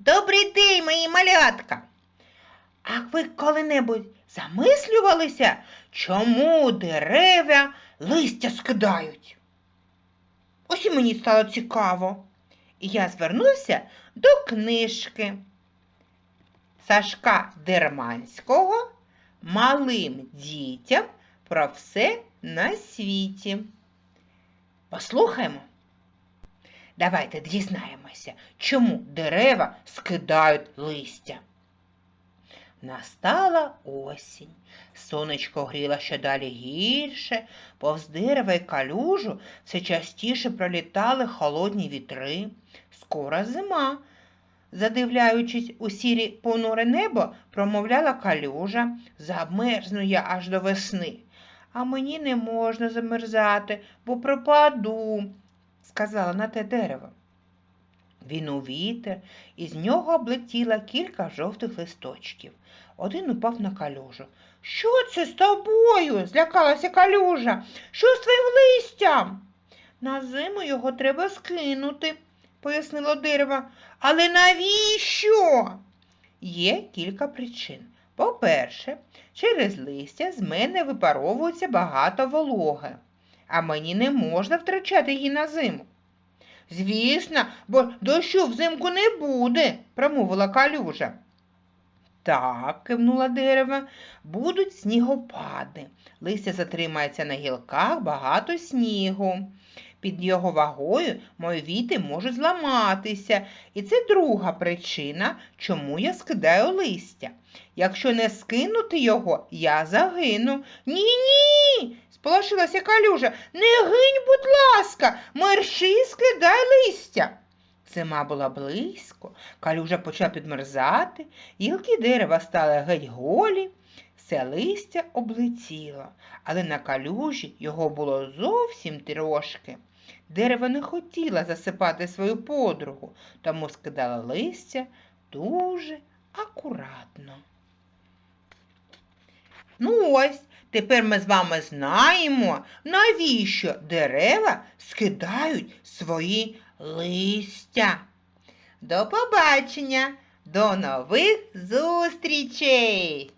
Добрий день, мої малятка. А ви коли-небудь замислювалися, чому дерева листя скидають? Ось і мені стало цікаво. І я звернувся до книжки Сашка Дерманського Малим дітям про все на світі. Послухаймо. Давайте дізнаємося, чому дерева скидають листя. Настала осінь. Сонечко гріло ще далі гірше, повз дерева й калюжу все частіше пролітали холодні вітри. Скоро зима. Задивляючись у сірі понуре небо, промовляла калюжа, замерзну я аж до весни. А мені не можна замерзати, бо пропаду, сказала на те дерево. Він у вітер, і з нього облетіло кілька жовтих листочків. Один упав на калюжу. Що це з тобою? злякалася калюжа. Що з твоїм листям? На зиму його треба скинути, пояснило дерево. Але навіщо? Є кілька причин. По-перше, через листя з мене випаровується багато вологи, а мені не можна втрачати її на зиму. Звісно, бо дощу взимку не буде, промовила калюжа. Так, кивнула дерево, будуть снігопади. Листя затримається на гілках багато снігу. Під його вагою мої віти можуть зламатися. І це друга причина, чому я скидаю листя. Якщо не скинути його, я загину. Ні, сполошилася калюжа. Не гинь, будь ласка, мерши скидай листя. Зима була близько, калюжа почала підмерзати, гілки дерева стали геть голі, все листя облетіло, але на калюжі його було зовсім трошки. Дерево не хотіло засипати свою подругу, тому скидала листя дуже акуратно. Ну ось, тепер ми з вами знаємо, навіщо дерева скидають свої листя. До побачення, до нових зустрічей!